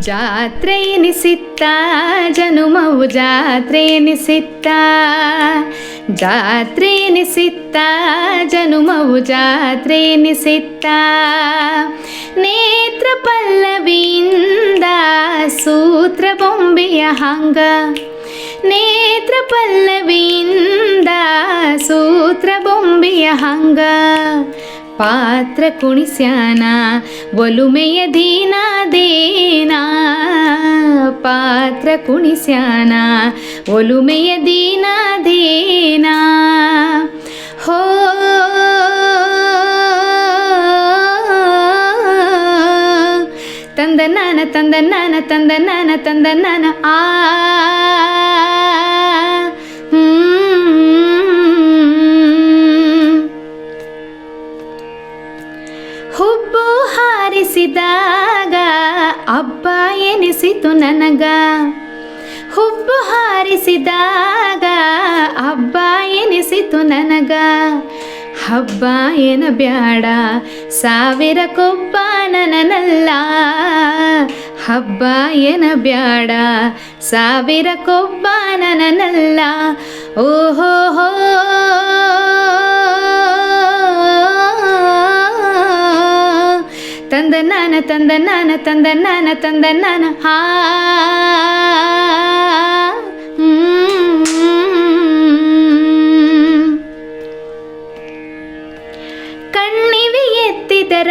ಜಾತ್ರೆ ಎನಿಸಿತ್ತ ಜನುಮವು ಜಾತ್ರೆ ಎನಿಸಿತ್ತ ಜಾತ್ರೆ ಎನಿಸಿತ್ತ ಜನುಮವು ಜಾತ್ರೆ ಎನಿಸಿತ್ತ ನೇತ್ರ ಪಲ್ಲವಿಯಿಂದ ಸೂತ್ರ ಬೊಂಬೆಯ ಹಂಗ ನೇತ್ರ ಪಲ್ಲವಿಯಿಂದ ಸೂತ್ರ ಬೊಂಬೆಯ ಹಂಗ ಪಾತ್ರ ಕುಣಿಸ್ಯಾನ ಒಲುಮೆಯ ದೀನಾದೇನಾ ಪಾತ್ರ ಕುಣಿಸ್ಯಾನ ಒಲುಮೆಯ ದೀನಾದೇನಾ ಹೋ ತಂದ ನಾನ ತಂದ ನಾನ ತಂದ ನಾನ ತಂದ ನಾನ ಆ ಹಾರಿಸಿದಾಗ ಅಬ್ಬ, ಎನಿಸಿತು ನನಗ. ಹುಬ್ಬು ಹಾರಿಸಿದಾಗ ಹಬ್ಬ ಎನಿಸಿತು ನನಗ. ಹಬ್ಬ ಏನ ಬ್ಯಾಡ, ಸಾವಿರ ಕೊಬ್ಬ ನನನಲ್ಲ ಹಬ್ಬ ಏನ ಬ್ಯಾಡ, ಸಾವಿರ ಕೊಬ್ಬ ನನನಲ್ಲ ಓಹೋ ತಂದ ನಾನ ತಂದ ನಾನ ತಂದ ನಾನ ತಂದ ನಾನ ಹಾ ಹ್ಮ್. ಕಣ್ಣಿವಿ ಎತ್ತಿದರ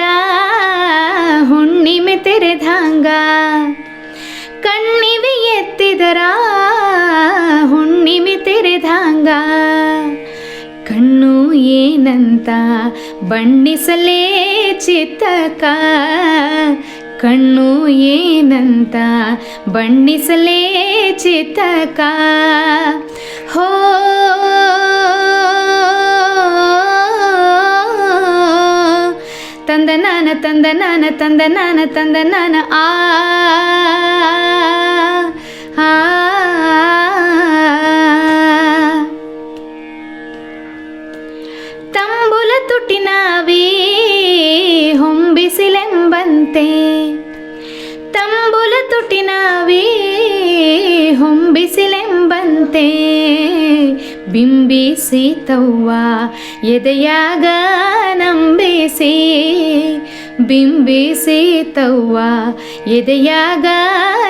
ಹುಣ್ಣಿಮೆ ತೆರೆದಂಗ ಕಣ್ಣಿವಿ ಎತ್ತಿದರ ಏನಂತ ಬಣ್ಣಿಸಲೇ ಚಿತ್ತಕ ಕಣ್ಣು ಏನಂತ ಬಣ್ಣಿಸಲೇ ಚಿತ್ತಕ ಹೋ ತಂದ ನಾನ ತಂದ ನಾನ ತಂದ ನಾನ ತಂದ ನಾನ ಆ ಆ ತಂಬುಲ ತುಟಿನಾವೇ ಹೊಂಬಿಸಿಲೆಂಬಂತೆ ತಂಬುಲ ತುಟಿನಾವೇ ಹೊಂಬಿಸಿಲೆಂಬಂತೆ ಬಿಂಬಿಸಿ ತವ್ವ ಎದೆಯಾಗ ನಂಬಿಸಿ ಬಿಂಬಿಸಿ ತವ್ವ ಎದೆಯಾಗ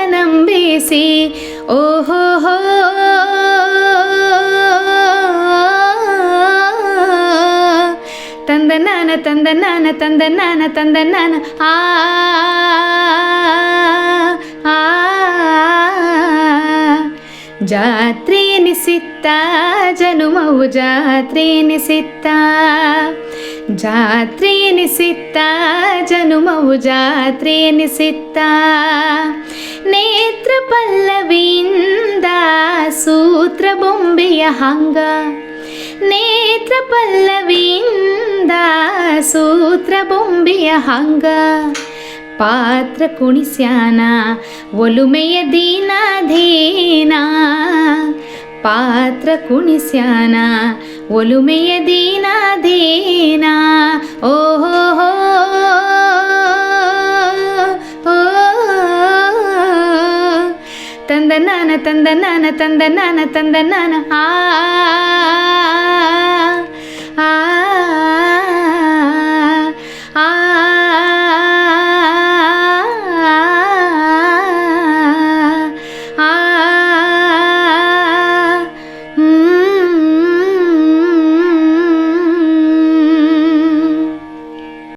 ನಂಬಿಸಿ ಓಹೋ ಹೋ ತಂದ ನಾನ ತಂದ ನಾನ ತಂದ ನಾನ ತಂದ ನಾನ ಆ ಆ ಜಾತ್ರೆ ಎನಿಸಿತ್ತ ಜನುಮವು ಜಾತ್ರೆ ಎನಿಸಿತ್ತ ಜಾತ್ರೆ ಎನಿಸಿತ್ತ ಜನುಮವು ಜಾತ್ರೆ ಎನಿಸಿತ್ತ ನೇತ್ರ ಪಲ್ಲವಿಯಿಂದ ಸೂತ್ರ ಬೊಂಬೆಯ ಹಂಗ ನೇತ್ರ ಪಲ್ಲವಿಯಿಂದ ಸೂತ್ರ ಬೊಂಬೆಯ ಹಂಗ ಪಾತ್ರ ಕುಣಿಸ್ಯಾನ ಒಲುಮೆಯ ದೀನಾಧೀನ ಪಾತ್ರ ಕುಣಿಸ್ಯಾನ ಒಲುಮೆಯ ದೀನಾಧೀನ ಓಹೋ ಹೋ ಓ ತಂದ ನಾನ ತಂದ ನಾನ ತಂದ ನಾನ ತಂದ ನಾನ ಆ ಆ